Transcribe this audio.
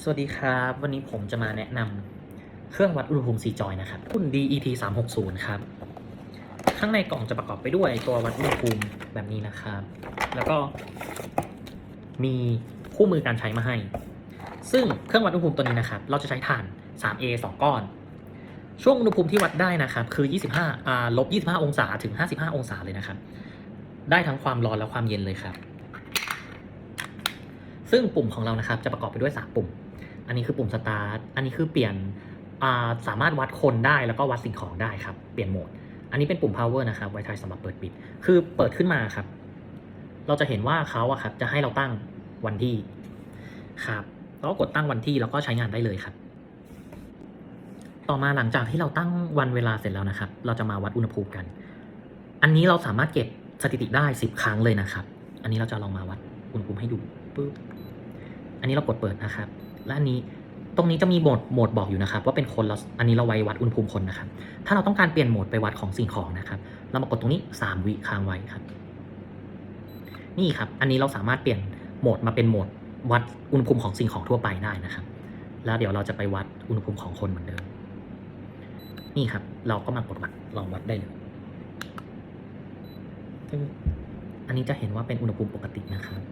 สวัสดีครับ วันนี้ผมจะมาแนะนำเครื่องวัดอุณหภูมิซีจอยนะครับรุ่น DET 360ครับ ข้างในกล่องจะประกอบไปด้วยตัววัดอุณหภูมิแบบนี้นะครับ แล้วก็มีคู่มือการใช้มาให้ ซึ่งเครื่องวัดอุณหภูมิตัวนี้นะครับ เราจะใช้ถ่าน 3A 2 ก้อน ช่วงอุณหภูมิที่วัดได้นะครับ คือ 25อ่าลบ25 องศาถึง 55 องศาเลยนะครับ ได้ทั้งความร้อนและความเย็นเลยครับ ซึ่งปุ่มของเรานะครับจะประกอบไปด้วย 3 ปุ่ม อันนี้คือปุ่มสตาร์ท อันนี้คือเปลี่ยนาสามารถวัดคนได้แล้วก็วัดสิ่งของได้ครับ เปลี่ยนโหมด อันนี้เป็นปุ่ม power นะครับ ไว้ใช้สำหรับเปิดปิด คือเปิดขึ้นมาครับ เราจะเห็นว่าเขาอะครับจะให้เราตั้งวันที่ครับแล้วก็กดตั้งวันที่แล้วก็ใช้งานได้เลยครับ ต่อมาหลังจากที่เราตั้งวันเวลาเสร็จแล้วนะครับ เราจะมาวัดอุณหภูมิกัน อันนี้เราสามารถเก็บสถิติได้ 10 ครั้งเลยนะครับ อันนี้เราจะลองมาวัดอุณหภูมิให้ดูปึ๊บ อันนี้เรากดเปิดนะครับ และอันนี้ตรงนี้จะมีโหมดโหมดบอกอยู่นะครับ ว่าเป็นคนเราอันนี้เราไว้วัดอุณหภูมิคนนะครับ ถ้าเราต้องการเปลี่ยนโหมดไปวัดของสิ่งของนะครับ เรามากดตรงนี้ 3 วิค้างไว้ครับ นี่ครับ อันนี้เราสามารถเปลี่ยนโหมดมาเป็นโหมดวัดอุณหภูมิของสิ่งของทั่วไปได้นะครับ แล้วเดี๋ยวเราจะไปวัดอุณหภูมิของคนเหมือนเดิม นี่ครับ เราก็มากดวัดลองวัดได้เลยอันนี้จะเห็นว่าเป็นอุณหภูมิปกตินะครับ